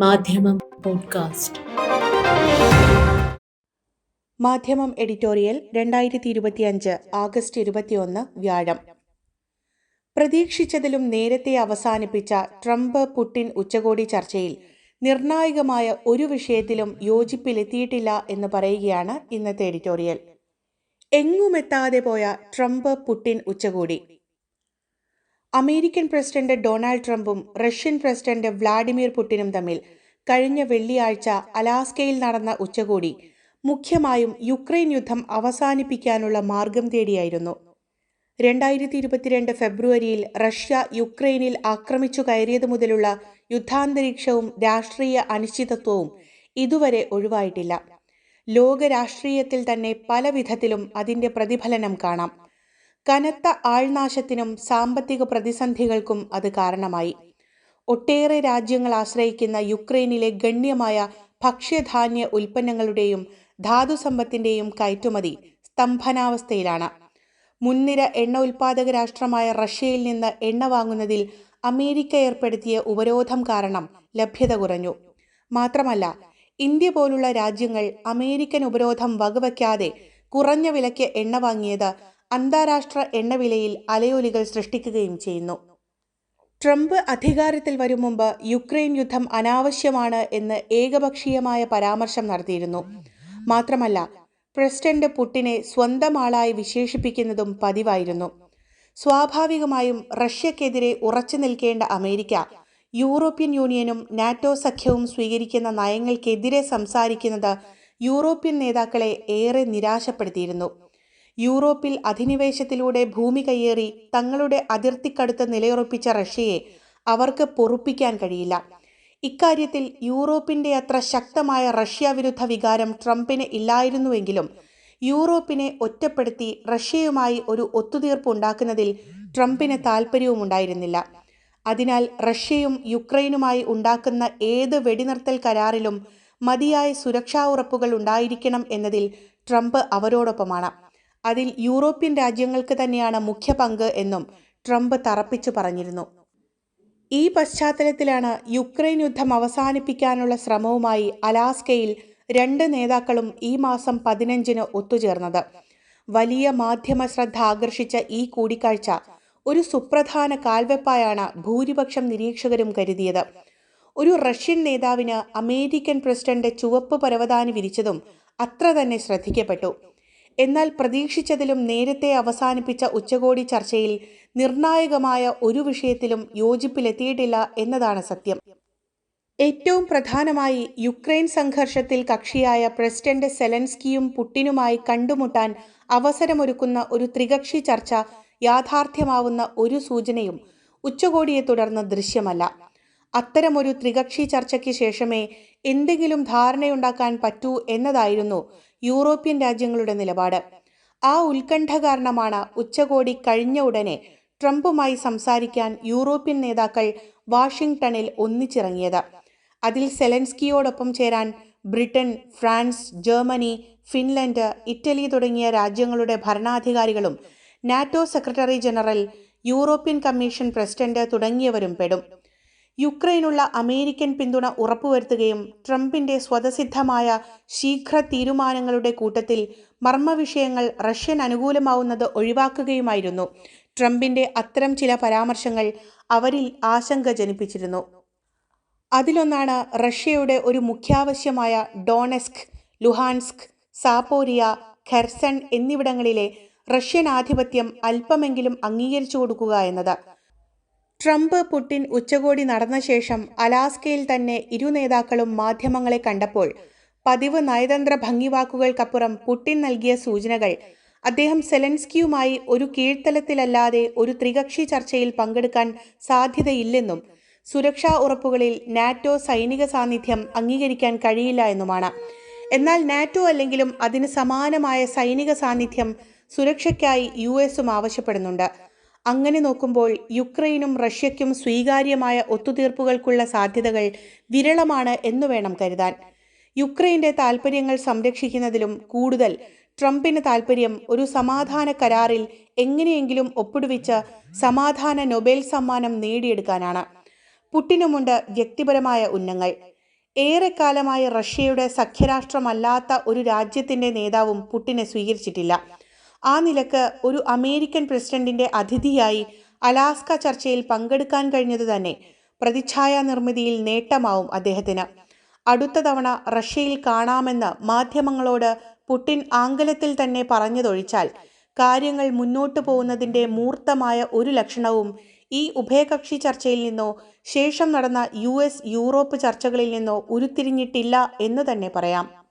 മാധ്യമം പോഡ്കാസ്റ്റ്. മാധ്യമം എഡിറ്റോറിയൽ രണ്ടായിരത്തി ഇരുപത്തിയഞ്ച് ആഗസ്റ്റ് ഇരുപത്തിയൊന്ന് വ്യാഴം. പ്രതീക്ഷിച്ചതിലും നേരത്തെ അവസാനിപ്പിച്ച ട്രംപ് പുടിൻ ഉച്ചകോടി ചർച്ചയിൽ നിർണായകമായ ഒരു വിഷയത്തിലും യോജിപ്പിലെത്തിയിട്ടില്ല എന്ന് പറയുകയാണ് ഇന്നത്തെ എഡിറ്റോറിയൽ. എങ്ങുമെത്താതെ പോയ ട്രംപ് പുടിൻ ഉച്ചകോടി. അമേരിക്കൻ പ്രസിഡന്റ് ഡൊണാൾഡ് ട്രംപും റഷ്യൻ പ്രസിഡന്റ് വ്ളാഡിമിർ പുടിനും തമ്മിൽ കഴിഞ്ഞ വെള്ളിയാഴ്ച അലാസ്കയിൽ നടന്ന ഉച്ചകോടി മുഖ്യമായും യുക്രൈൻ യുദ്ധം അവസാനിപ്പിക്കാനുള്ള മാർഗം തേടിയായിരുന്നു. രണ്ടായിരത്തി ഇരുപത്തിരണ്ട് ഫെബ്രുവരിയിൽ റഷ്യ യുക്രൈനിൽ ആക്രമിച്ചു കയറിയതു മുതലുള്ള യുദ്ധാന്തരീക്ഷവും രാഷ്ട്രീയ അനിശ്ചിതത്വവും ഇതുവരെ ഒഴിവായിട്ടില്ല. ലോകരാഷ്ട്രീയത്തിൽ തന്നെ പല വിധത്തിലും അതിന്റെ പ്രതിഫലനം കാണാം. കനത്ത ആൾനാശത്തിനും സാമ്പത്തിക പ്രതിസന്ധികൾക്കും അത് കാരണമായി. ഒട്ടേറെ രാജ്യങ്ങൾ ആശ്രയിക്കുന്ന യുക്രൈനിലെ ഗണ്യമായ ഭക്ഷ്യധാന്യ ഉൽപ്പന്നങ്ങളുടെയും ധാതുസമ്പത്തിന്റെയും കയറ്റുമതി സ്തംഭനാവസ്ഥയിലാണ്. മുൻനിര എണ്ണ ഉൽപാദക രാഷ്ട്രമായ റഷ്യയിൽ നിന്ന് എണ്ണ വാങ്ങുന്നതിൽ അമേരിക്ക ഏർപ്പെടുത്തിയ ഉപരോധം കാരണം ലഭ്യത കുറഞ്ഞു. മാത്രമല്ല ഇന്ത്യ പോലുള്ള രാജ്യങ്ങൾ അമേരിക്കൻ ഉപരോധം വകവയ്ക്കാതെ കുറഞ്ഞ വിലയ്ക്ക് എണ്ണ വാങ്ങിയത് അന്താരാഷ്ട്ര എണ്ണവിലയിൽ അലയൊലികൾ സൃഷ്ടിക്കുകയും ചെയ്യുന്നു. ട്രംപ് അധികാരത്തിൽ വരും മുമ്പ് യുക്രൈൻ യുദ്ധം അനാവശ്യമാണ് എന്ന് ഏകപക്ഷീയമായ പരാമർശം നടത്തിയിരുന്നു. മാത്രമല്ല പ്രസിഡന്റ് പുട്ടിനെ സ്വന്തം ആളായി വിശേഷിപ്പിക്കുന്നതും പതിവായിരുന്നു. സ്വാഭാവികമായും റഷ്യക്കെതിരെ ഉറച്ചു നിൽക്കേണ്ട അമേരിക്ക യൂറോപ്യൻ യൂണിയനും നാറ്റോ സഖ്യവും സ്വീകരിക്കുന്ന നയങ്ങൾക്കെതിരെ സംസാരിക്കുന്നത് യൂറോപ്യൻ നേതാക്കളെ ഏറെ നിരാശപ്പെടുത്തിയിരുന്നു. യൂറോപ്പിൽ അധിനിവേശത്തിലൂടെ ഭൂമി കയ്യേറി തങ്ങളുടെ അതിർത്തിക്കടുത്ത് നിലയുറപ്പിച്ച റഷ്യയെ അവർക്ക് പൊറുപ്പിക്കാൻ കഴിയില്ല. ഇക്കാര്യത്തിൽ യൂറോപ്പിന്റെ അത്ര ശക്തമായ റഷ്യ വിരുദ്ധ വികാരം ട്രംപിന് ഇല്ലായിരുന്നുവെങ്കിലും യൂറോപ്പിനെ ഒറ്റപ്പെടുത്തി റഷ്യയുമായി ഒരു ഒത്തുതീർപ്പ് ഉണ്ടാക്കുന്നതിൽ ട്രംപിന് താൽപ്പര്യവുമുണ്ടായിരുന്നില്ല അതിനാൽ റഷ്യയും യുക്രൈനുമായി ഉണ്ടാക്കുന്ന ഏത് വെടിനിർത്തൽ കരാറിലും മതിയായ സുരക്ഷാ ഉറപ്പുകൾ ഉണ്ടായിരിക്കണം എന്നതിൽ ട്രംപ് അവരോടൊപ്പമാണ്. അതിൽ യൂറോപ്യൻ രാജ്യങ്ങൾക്ക് തന്നെയാണ് മുഖ്യ പങ്ക് എന്നും ട്രംപ് തറപ്പിച്ചു പറഞ്ഞിരുന്നു. ഈ പശ്ചാത്തലത്തിലാണ് യുക്രൈൻ യുദ്ധം അവസാനിപ്പിക്കാനുള്ള ശ്രമവുമായി അലാസ്കയിൽ രണ്ട് നേതാക്കളും ഈ മാസം പതിനഞ്ചിന് ഒത്തുചേർന്നത്. വലിയ മാധ്യമ ശ്രദ്ധ ആകർഷിച്ച ഈ കൂടിക്കാഴ്ച ഒരു സുപ്രധാന കാൽവെപ്പായാണ് ഭൂരിപക്ഷം നിരീക്ഷകരും കരുതിയത്. ഒരു റഷ്യൻ നേതാവിന് അമേരിക്കൻ പ്രസിഡന്റ് ചുവപ്പ് പരവതാനി വിരിച്ചതും അത്ര തന്നെ ശ്രദ്ധിക്കപ്പെട്ടു. എന്നാൽ പ്രതീക്ഷിച്ചതിലും നേരത്തെ അവസാനിപ്പിച്ച ഉച്ചകോടി ചർച്ചയിൽ നിർണായകമായ ഒരു വിഷയത്തിലും യോജിപ്പിലെത്തിയിട്ടില്ല എന്നതാണ് സത്യം. ഏറ്റവും പ്രധാനമായി യുക്രൈൻ സംഘർഷത്തിൽ കക്ഷിയായ പ്രസിഡന്റ് സെലൻസ്കിയും പുട്ടിനുമായി കണ്ടുമുട്ടാൻ അവസരമൊരുക്കുന്ന ഒരു ത്രികക്ഷി ചർച്ച യാഥാർത്ഥ്യമാവുന്ന ഒരു സൂചനയും ഉച്ചകോടിയെ തുടർന്ന് ദൃശ്യമല്ല. അത്തരമൊരു ത്രികക്ഷി ചർച്ചയ്ക്ക് ശേഷമേ എന്തെങ്കിലും ധാരണയുണ്ടാക്കാൻ പറ്റൂ എന്നതായിരുന്നു യൂറോപ്യൻ രാജ്യങ്ങളുടെ നിലപാട്. ആ ഉത്കണ്ഠ കാരണമാണ് ഉച്ചകോടി കഴിഞ്ഞ ഉടനെ ട്രംപുമായി സംസാരിക്കാൻ യൂറോപ്യൻ നേതാക്കൾ വാഷിംഗ്ടണിൽ ഒന്നിച്ചിറങ്ങിയത്. അതിൽ സെലൻസ്കിയോടൊപ്പം ചേരാൻ Britain France Germany Finland Italy തുടങ്ങിയ രാജ്യങ്ങളുടെ ഭരണാധികാരികളും NATO secretary general European commission president തുടങ്ങിയവരും പെടും. യുക്രൈനുള്ള അമേരിക്കൻ പിന്തുണ ഉറപ്പുവരുത്തുകയും ട്രംപിന്റെ സ്വതസിദ്ധമായ ശീഘ്ര തീരുമാനങ്ങളുടെ കൂട്ടത്തിൽ മർമ്മവിഷയങ്ങൾ റഷ്യൻ അനുകൂലമാവുന്നത് ഒഴിവാക്കുകയുമായിരുന്നു. ട്രംപിന്റെ അത്തരം ചില പരാമർശങ്ങൾ അവരിൽ ആശങ്ക ജനിപ്പിച്ചിരുന്നു. അതിലൊന്നാണ് റഷ്യയുടെ ഒരു മുഖ്യാവശ്യമായ ഡോണെസ്ക് ലുഹാൻസ്ക് സാപ്പോരിയ ഖെർസൺ എന്നിവിടങ്ങളിലെ റഷ്യൻ ആധിപത്യം അല്പമെങ്കിലും അംഗീകരിച്ചു കൊടുക്കുക എന്നത്. ട്രംപ് പുടിൻ ഉച്ചകോടി നടന്ന ശേഷം അലാസ്കയിൽ തന്നെ ഇരു നേതാക്കളും മാധ്യമങ്ങളെ കണ്ടപ്പോൾ പതിവ് നയതന്ത്ര ഭംഗിവാക്കുകൾക്കപ്പുറം പുടിൻ നൽകിയ സൂചനകൾ അദ്ദേഹം സെലൻസ്കിയുമായി ഒരു കീഴ്ത്തലത്തിലല്ലാതെ ഒരു ത്രികക്ഷി ചർച്ചയിൽ പങ്കെടുക്കാൻ സാധ്യതയില്ലെന്നും സുരക്ഷാ ഉറപ്പുകളിൽ നാറ്റോ സൈനിക സാന്നിധ്യം അംഗീകരിക്കാൻ കഴിയില്ല എന്നുമാണ്. എന്നാൽ നാറ്റോ അല്ലെങ്കിലും അതിന് സമാനമായ സൈനിക സാന്നിധ്യം സുരക്ഷയ്ക്കായി യു എസും ആവശ്യപ്പെടുന്നുണ്ട്. അങ്ങനെ നോക്കുമ്പോൾ യുക്രൈനും റഷ്യയ്ക്കും സ്വീകാര്യമായ ഒത്തുതീർപ്പുകൾക്കുള്ള സാധ്യതകൾ വിരളമാണ് എന്നു വേണം കരുതാൻ. യുക്രൈന്റെ താൽപ്പര്യങ്ങൾ സംരക്ഷിക്കുന്നതിലും കൂടുതൽ ട്രംപിന് താൽപ്പര്യം ഒരു സമാധാന കരാറിൽ എങ്ങനെയെങ്കിലും ഒപ്പിടുവിച്ച് സമാധാന നൊബേൽ സമ്മാനം നേടിയെടുക്കാനാണ്. പുട്ടിനുമുണ്ട് വ്യക്തിപരമായ ഉന്നങ്ങൾ. ഏറെക്കാലമായി റഷ്യയുടെ സഖ്യരാഷ്ട്രമല്ലാത്ത ഒരു രാജ്യത്തിന്റെ നേതാവും പുട്ടിനെ സ്വീകരിച്ചിട്ടില്ല. ആ നിലയ്ക്ക് ഒരു അമേരിക്കൻ പ്രസിഡന്റിന്റെ അതിഥിയായി അലാസ്ക ചർച്ചയിൽ പങ്കെടുക്കാൻ കഴിഞ്ഞത് തന്നെ പ്രതിച്ഛായ നിർമ്മിതിയിൽ നേട്ടമാവും അദ്ദേഹത്തിന്. അടുത്ത തവണ റഷ്യയിൽ കാണാമെന്ന് മാധ്യമങ്ങളോട് പുടിൻ ആംഗലത്തിൽ തന്നെ പറഞ്ഞതൊഴിച്ചാൽ കാര്യങ്ങൾ മുന്നോട്ടു പോകുന്നതിന്റെ മൂർത്തമായ ഒരു ലക്ഷണവും ഈ ഉഭയകക്ഷി ചർച്ചയിൽ നിന്നോ ശേഷം നടന്ന യു യൂറോപ്പ് ചർച്ചകളിൽ നിന്നോ ഉരുത്തിരിഞ്ഞിട്ടില്ല എന്ന് തന്നെ പറയാം.